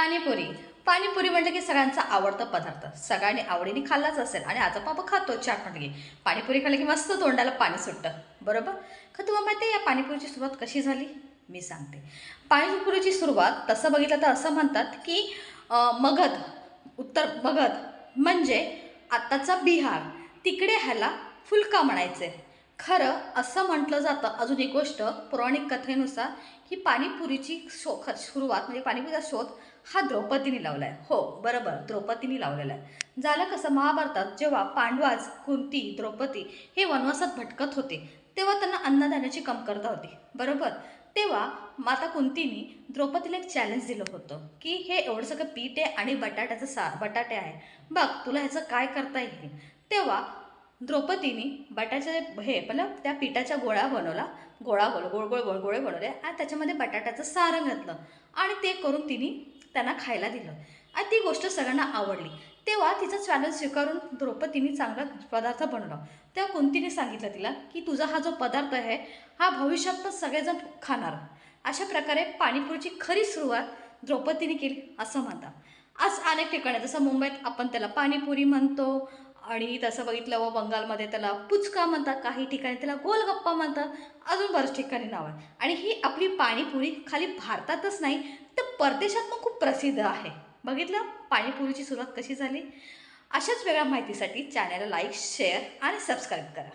पाणीपुरी. पाणीपुरी म्हटलं की सगळ्यांचा आवडता पदार्थ. सगळ्यांनी आवडीने खाल्लाच असेल आणि आता बाबा खातो चाट म्हटलं की. पाणीपुरी खाल्लं की मस्त तोंडाला पाणी सुटतं. बरोबर? का तुम्हाला माहिती आहे या पाणीपुरीची सुरुवात कशी झाली? मी सांगते. पाणीपुरीची सुरुवात तसं बघितलं तर असं म्हणतात की मगध उत्तर मगध म्हणजे आत्ताचा बिहार. तिकडे ह्याला फुलका म्हणायचे. खरं असं म्हटलं जातं. अजून एक गोष्ट पौराणिक कथेनुसार की पाणीपुरीची शो ख सुरुवात म्हणजे पाणीपुरीचा शोध हा द्रौपदीने लावला आहे हो बरोबर द्रौपदीने लावलेला आहे. झालं कसं महाभारतात जेव्हा पांडवाज कुंती द्रौपदी हे वनवासात भटकत होते तेव्हा त्यांना अन्नधान्याची कमतरता होती. बरोबर? तेव्हा माता कुंतीनी द्रौपदीला एक चॅलेंज दिलं होतं की हे एवढं सगळं पीठ आहे आणि बटाट्याचं सा बटाटे आहे. बघ तुला ह्याचं काय करता येईल? तेव्हा द्रौपदीने बटाट्याचे हे मतलब त्या पिठाच्या गोळा बनवला गोळा गोळ गोळ गोळ गोळ गोळे बनवले आणि त्याच्यामध्ये बटाट्याचं सारं घातलं. आणि ते करून तिने त्यांना खायला दिलं. आणि ती गोष्ट सगळ्यांना आवडली. तेव्हा तिचं चॅलेंज स्वीकारून द्रौपदीने चांगला पदार्थ बनवला. तेव्हा कुंतीने सांगितलं तिला की तुझा हा जो पदार्थ आहे हा भविष्यात पण सगळेजण खाणार. अशा प्रकारे पाणीपुरीची खरी सुरुवात द्रौपदीने केली असं म्हणतात. आज अनेक ठिकाणी जसं मुंबईत आपण त्याला पाणीपुरी म्हणतो आणि तसं बघितलं व बंगालमध्ये त्याला पुचका म्हणतात काही ठिकाणी त्याला गोलगप्पा म्हणतात अजून बऱ्याच ठिकाणी नाव आहे. आणि ही आपली पाणीपुरी खाली भारतातच नाही तर परदेशात पण खूप प्रसिद्ध आहे. बघितलं? पाणीपुरीची सुरुवात कशी झाली? अशाच वेगळ्या माहितीसाठी चॅनलला लाईक शेअर आणि सबस्क्राईब करा.